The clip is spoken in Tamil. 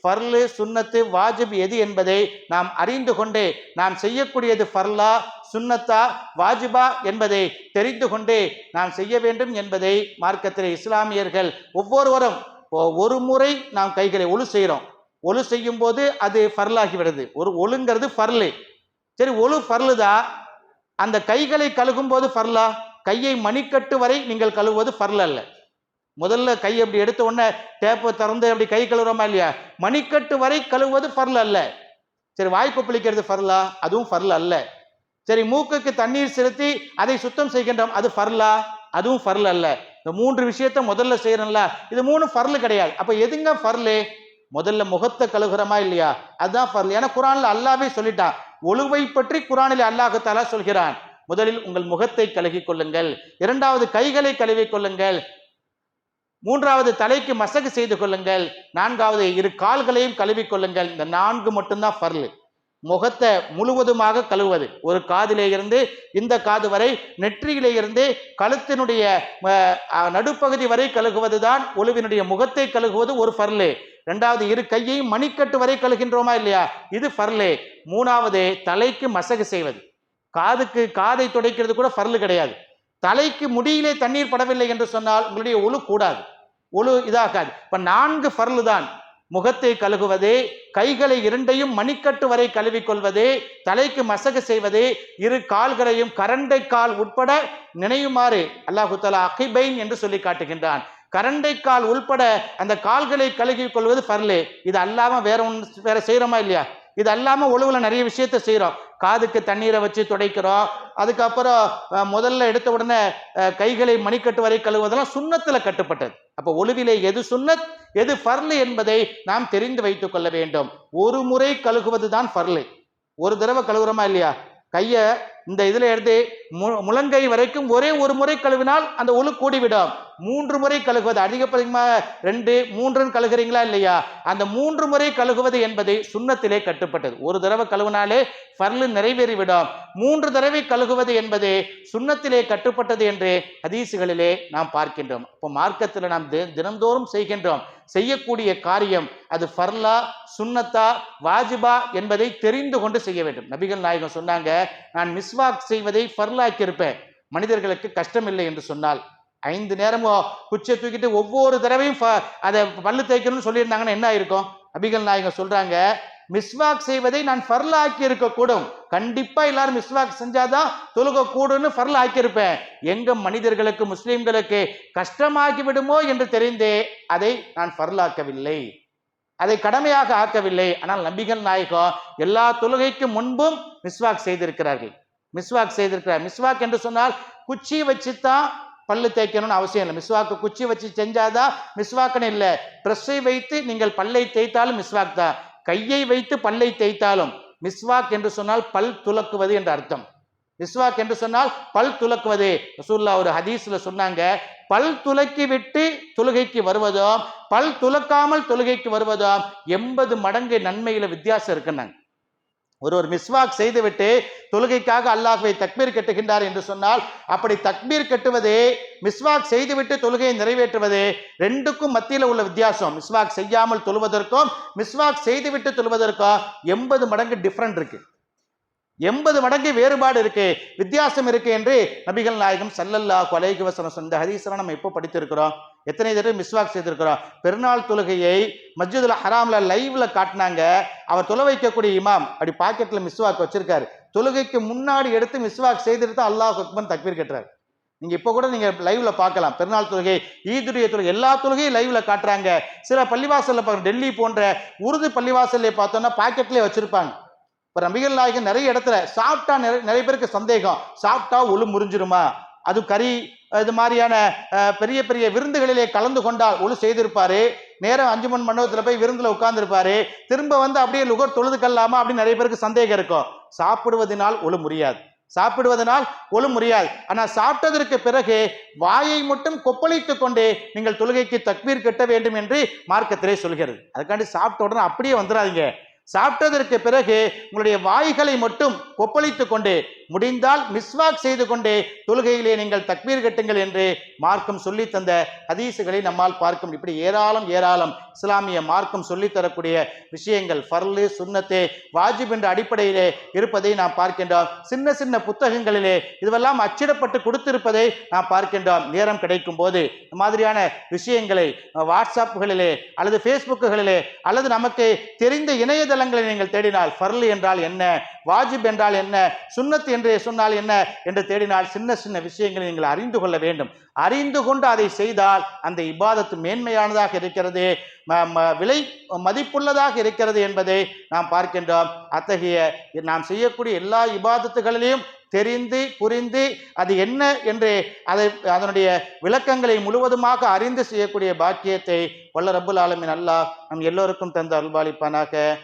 ஃபர்லு சுன்னத்து வாஜிப் எது என்பதை நாம் அறிந்து கொண்டு நாம் செய்யக்கூடியது ஃபர்லா சுன்னத்தா வாஜிபா என்பதை தெரிந்து கொண்டு நாம் செய்ய வேண்டும் என்பதை மார்க்கத்தில் இஸ்லாமியர்கள் ஒவ்வொருவரும் ஒ- ஒரு முறை நாம் கைகளை ஒழு செய்கிறோம் ஒழு செய்யும் போது அது ஃபர்லாகிவிடுது. ஒரு ஒழுங்கிறது ஃபர்லு. சரி ஒழு ஃபர்லுதா? அந்த கைகளை கழுகும் போது ஃபர்லா? கையை மணிக்கட்டு வரை நீங்கள் கழுவுவது ஃபர்ல் அல்ல முதல்ல கை அப்படி எடுத்த உடனே டேப்பை திறந்து அப்படி கை கழுவுறோமா இல்லையா? மணிக்கட்டு வரை கழுவுவது ஃபர்ல் அல்ல. சரி வாய் கொப்பளிக்கிறது ஃபர்லா அதுவும் ஃபர்ல் அல்ல. சரி மூக்குக்கு தண்ணீர் செலுத்தி அதை சுத்தம் செய்கின்றோம். அது ஃபர்லா அதுவும் ஃபர்ல் அல்ல. இந்த மூன்று விஷயத்த முதல்ல செய்யறோம்ல இது மூணு ஃபர்லு கிடையாது. அப்போ எதுங்க ஃபர்லு முதல்ல முகத்தை கழுகுறமா இல்லையா? அதுதான் ஃபர்ல் ஏன்னா குரானில் அல்லாவே சொல்லிட்டான். ஒழுவை பற்றி குரானில் அல்லாஹத்தாலா சொல்கிறான். முதலில் உங்கள் முகத்தை கழுகிக் கொள்ளுங்கள். இரண்டாவது கைகளை கழுவி கொள்ளுங்கள். மூன்றாவது தலைக்கு மசகு செய்து கொள்ளுங்கள். நான்காவது இரு கால்களையும் கழுவி கொள்ளுங்கள். இந்த நான்கு மட்டும்தான் ஃபர்லு. முகத்தை முழுவதுமாக கழுவுவது. ஒரு காதிலே இருந்து இந்த காது வரை நெற்றியிலே இருந்து கழுத்தினுடைய நடுப்பகுதி வரை கழுகுவது தான் ஒழுவினுடைய முகத்தை கழுகுவது ஒரு ஃபர்லு. ரெண்டாவது இரு கையையும் மணிக்கட்டு வரை கழுகின்றோமா இல்லையா? இது ஃபர்லு. மூணாவது தலைக்கு மசகு செய்வது. காதுக்கு காதை துடைக்கிறது கூட ஃபர்லு கிடையாது. தலைக்கு முடியிலே தண்ணீர் படவில்லை என்று சொன்னால் உங்களுடைய ஒழு கூடாது. ஒழு இதாகாது. இப்போ நான்கு ஃபர்லு தான். முகத்தை கழுகுவது கைகளை இரண்டையும் மணிக்கட்டு வரை கழுவிக்கொள்வது தலைக்கு மசகு செய்வது இரு கால்களையும் கரண்டை கால் உட்பட நினையுமாறு அல்லாஹு தலா அகிபைன் என்று சொல்லி காட்டுகின்றான். கரண்டை கால் உள்பட அந்த கால்களை கழுகிக் கொள்வது ஃபர்லு. இது அல்லாமல் வேற ஒன்று வேற செய்கிறோமா இல்லையா? இது அல்லாமல் ஒழுவில் நிறைய விஷயத்த செய்கிறோம் காதுக்கு தண்ணீரை வச்சு துடைக்கிறோம். அதுக்கப்புறம் முதல்ல எடுத்த உடனே கைகளை மணிக்கட்டு வரை கழுவுவதெல்லாம் சுண்ணத்தில் கட்டுப்பட்டது. அப்போ ஒழுவிலே எது சுண்ணத் எது ஃபர்லு என்பதை நாம் தெரிந்து வைத்துக் கொள்ள வேண்டும். ஒரு முறை கழுகுவது தான் ஃபர்லு. ஒரு தடவை கழுகுறோமா இல்லையா? கையை இந்த இதுல எடுத்து மு- முழங்கை வரைக்கும் ஒரே ஒரு முறை கழுவினால் அந்த ஒழு கூடிவிடும். மூன்று முறை கழுகுவது அதிகப்படியாக ரெண்டு மூன்றுன்னு கழுகுறீங்களா இல்லையா? அந்த மூன்று முறை கழுகுவது என்பது சுண்ணத்திலே கட்டுப்பட்டது. ஒரு தடவை கழுவினாலே பர்லு நிறைவேறிவிடும். மூன்று தடவை கழுகுவது என்பது சுண்ணத்திலே கட்டுப்பட்டது என்று ஹதீசுகளிலே நாம் பார்க்கின்றோம். இப்போ மார்க்கத்தில் நாம் தி- தினந்தோறும் செய்கின்றோம். செய்யக்கூடிய காரியம் அது ஃபர்லா சுண்ணத்தா வாஜிபா என்பதை தெரிந்து கொண்டு செய்ய வேண்டும். நபிகள் நாயகம் சொன்னாங்க நான் மிஸ் மிஸ்வாக் செய்வதை ஃபர்லாக்கியிருப்பேன் மனிதர்களுக்கு கஷ்டம் இல்லை என்று சொன்னால் ஐந்து நேரமும் குச்சியை தூக்கிட்டு ஒவ்வொரு தடவையும் அதை பல்லு தேய்க்கணும்னு சொல்லியிருந்தாங்கன்னா என்ன ஆயிருக்கும்? நபிகள் நாயகம் சொல்றாங்க மிஸ்வாக் செய்வதை நான் ஃபர்ல ஆக்கி இருக்கக்கூடும் கண்டிப்பா எல்லாரும் மிஸ்வாக் செஞ்சாதான் தொழுக கூடும்னு ஃபர்ல ஆக்கியிருப்பேன் எங்க மனிதர்களுக்கு முஸ்லிம்களுக்கு கஷ்டமாகி விடுமோ என்று தெரிந்தே அதை நான் ஃபர்லாக்கவில்லை அதை கடமையாக ஆக்கவில்லை. ஆனால் நபிகள் நாயகம் எல்லா தொழுகைக்கு முன்பும் மிஸ்வாக் செய்திருக்கிறார்கள். மிஸ்வாக் செய்திருக்கிறார். மிஸ்வாக் என்று சொன்னால் குச்சி வச்சுத்தான் பல்லு தேய்க்கணும்னு அவசியம் இல்லை. மிஸ்வாக்கு குச்சி வச்சு செஞ்சாதான் மிஸ்வாக்குன்னு இல்லை. ப்ரெஸ்ஸை வைத்து நீங்கள் பல்லை தேய்த்தாலும் மிஸ்வாக் தான். கையை வைத்து பல்லை தேய்த்தாலும் மிஸ்வாக் என்று சொன்னால் பல் துலக்குவது என்று அர்த்தம். மிஸ்வாக் என்று சொன்னால் பல் துலக்குவது. ரசூல்லா ஒரு ஹதீஸ்ல சொன்னாங்க பல் துலக்கி விட்டு தொழுகைக்கு வருவதும் பல் துலக்காமல் தொழுகைக்கு வருவதும் எண்பது மடங்கு நன்மையில வித்தியாசம் இருக்குன்னாங்க. ஒரு ஒரு மிஸ்வாக் செய்துவிட்டு தொழுகைக்காக அல்லாஹுவை தக்பீர் கட்டுகின்றார் என்று சொன்னால் அப்படி தக்பீர் கட்டுவது மிஸ்வாக் செய்துவிட்டு தொழுகையை நிறைவேற்றுவது ரெண்டுக்கும் மத்தியில் உள்ள வித்தியாசம். மிஸ்வாக் செய்யாமல் தொழுவதற்கும் மிஸ்வாக் செய்துவிட்டு தொழுவதற்கும் எண்பது மடங்கு டிஃப்ரெண்ட் இருக்கு. எண்பது மடங்கு வேறுபாடு இருக்கு வித்தியாசம் இருக்கு என்று நபிகள் நாயகம் சல்லல்லா அலைஹி வஸல்லம் சொன்ன ஹதீஸ்லாம் நம்ம எப்போ படித்திருக்கிறோம்? எத்தனை தடவை மிஸ்வாக் செய்திருக்கிறோம் பெருநாள் தொழுகையை மஸ்ஜிதுல் ஹராம்ல லைவ்ல காட்டினாங்க. அவர் தொலை வைக்கக்கூடிய இமாம் அப்படி பாக்கெட்ல மிஸ்வாக் வச்சிருக்காரு. தொழுகைக்கு முன்னாடி எடுத்து மிஸ்வாக் செய்துட்டு தான் அல்லாஹ் அக்பர் தக்பீர் கட்டுறாரு. நீங்க இப்போ கூட நீங்க லைவ்ல பார்க்கலாம். பெருநாள் தொழுகை ஈதுடைய தொழுகை எல்லா தொழுகையும் லைவ்ல காட்டுறாங்க. சில பள்ளிவாசல்ல பாருங்க டெல்லி போன்ற உருது பள்ளிவாசல்ல பார்த்தோம்னா பாக்கெட்லேயே வச்சிருப்பாங்க. இப்போ நபிகள் நாயகன் நிறைய இடத்துல சாப்பிட்டா நிறைய நிறைய பேருக்கு சந்தேகம். சாப்பிட்டா ஒழு முறிஞ்சிருமா? அது கறி இது மாதிரியான பெரிய பெரிய விருந்துகளிலே கலந்து கொண்டால் ஒழு செய்திருப்பாரு. நேரம் அஞ்சு மணி மண்டபத்தில் போய் விருந்தில் உட்கார்ந்துருப்பாரு. திரும்ப வந்து அப்படியே லுகர் தொழுது கல்லாமா அப்படின்னு நிறைய பேருக்கு சந்தேகம் இருக்கும். சாப்பிடுவதனால் ஒழு முடியாது சாப்பிடுவதனால் ஒழு முடியாது ஆனால் சாப்பிட்டதற்கு பிறகு வாயை மட்டும் கொப்பளித்து கொண்டே நீங்கள் தொழுகைக்கு தக்பீர் கட்ட வேண்டும் என்று மார்க்கத்திலே சொல்கிறது. அதுக்காண்டி சாப்பிட்ட உடனே அப்படியே வந்துடாதீங்க சாப்பிட்டதற்கு பிறகு உங்களுடைய வாய்களை மட்டும் கொப்பளித்து கொண்டு முடிந்தால் மிஸ்வாக் செய்து கொண்டே தொழுகையிலே நீங்கள் தக்பீர் கட்டுங்கள் என்று மார்க்கம் சொல்லி தந்த ஹதீசுகளை நம்மால் பார்க்கும் இப்படி ஏராளம் ஏராளம் இஸ்லாமிய மார்க்கம் சொல்லித்தரக்கூடிய விஷயங்கள் ஃபர்லு சுன்னத்தே வாஜிப் என்ற அடிப்படையிலே இருப்பதை நாம் பார்க்கின்றோம். சின்ன சின்ன புத்தகங்களிலே இதுவெல்லாம் அச்சிடப்பட்டு கொடுத்திருப்பதை நாம் பார்க்கின்றோம். நேரம் கிடைக்கும் போது இந்த மாதிரியான விஷயங்களை வாட்ஸ்அப்புகளிலே அல்லது ஃபேஸ்புக்குகளிலே அல்லது நமக்கு தெரிந்த இணையதளங்களை நீங்கள் தேடினால் ஃபர்லு என்றால் என்ன? வாஜிப் என்றால் என்ன? சுன்னத் என்று சொன்னால் என்ன? என்று தேடினால் சின்ன சின்ன விஷயங்களை நீங்கள் அறிந்து கொள்ள வேண்டும். அறிந்து கொண்டு அதை செய்தால் அந்த இபாதத்து மேன்மையானதாக இருக்கிறது ம- ம- விலை மதிப்புள்ளதாக இருக்கிறது என்பதை நாம் பார்க்கின்றோம். அத்தகைய நாம் செய்யக்கூடிய எல்லா இபாதத்துகளிலையும் தெரிந்து புரிந்து அது என்ன என்று அதை அதனுடைய விளக்கங்களை முழுவதுமாக அறிந்து செய்யக்கூடிய பாக்கியத்தை வல்ல ரபுல் ஆலமின் அல்லாஹ் நம் எல்லோருக்கும் தந்து அல்பாலிப்பானாக